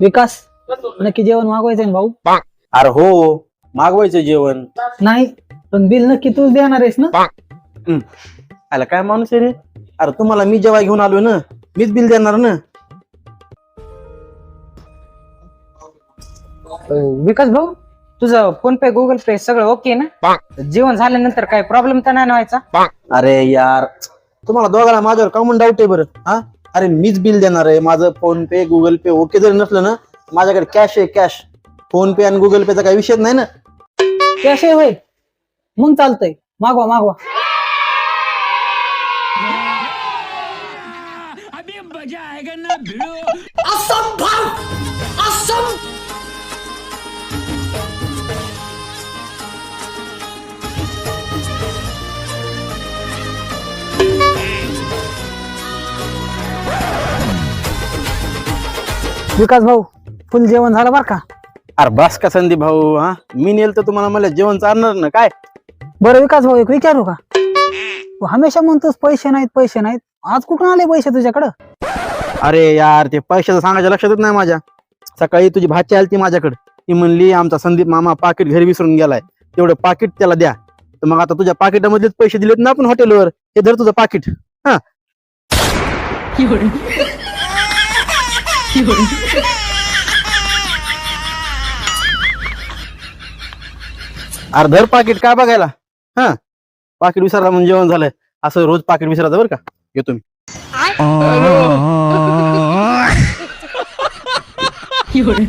विकास. नक्की जेवण मागवायचंय ना भाऊ? अरे हो मागवायचं जेवण. नाही पण बिल नक्की तूच देणार आहेस ना? आला काय माणूस आहे रे? अरे तुम्हाला मी जेव्हा घेऊन आलोय ना मीच बिल देणार ना. अं, विकास भाऊ तुझं फोन पे गुगल पे सगळं ओके ना? जेवण झाल्यानंतर काय प्रॉब्लेम तर नाही ना व्हायचा? अरे यार तुम्हाला दोघांना माझ्यावर कॉमन डाऊट आहे बरं? हा? अरे मीच बिल देणार आहे. माझं PhonePe Google Pay okay जरी नसलं ना माझ्याकडे कॅश आहे कॅश फोन पे आणि गुगल पेचा काही विषयच नाही ना. कॅश आहे होय. मग चालतंय. मागवा मागवा. विकास भाऊ फुल जेवण झालं बरं का? अरे बस का संदीप भाऊ हा? मी नेल तर तुम्हाला मला जेवण चालणार ना काय? बरं विकास भाऊ एक विचारू का? तू हमेशा म्हणतोस पैसे नाहीत पैसे नाहीत. आज कुठून आले पैसे तुझ्याकडं? अरे यार ते पैशाचं सांगायच्या लक्षातच नाही माझ्या. सकाळी तुझी भाची आली ती माझ्याकडे. ती म्हणली आमचा संदीप मामा पाकिट घरी विसरून गेलाय. तेवढं पाकिट त्याला द्या. तर मग आता तुझ्या पाकिटामधलेच पैसे दिलेत ना आपण हॉटेलवर हे धर तुझं पाकिट. हा. अरे धर पाकिट काय बघायला? हा? पाकिट विसरला म्हणजे जेवण झालंय. असं रोज पाकिट विसरायचं बरं का? येतो मी. एवढे.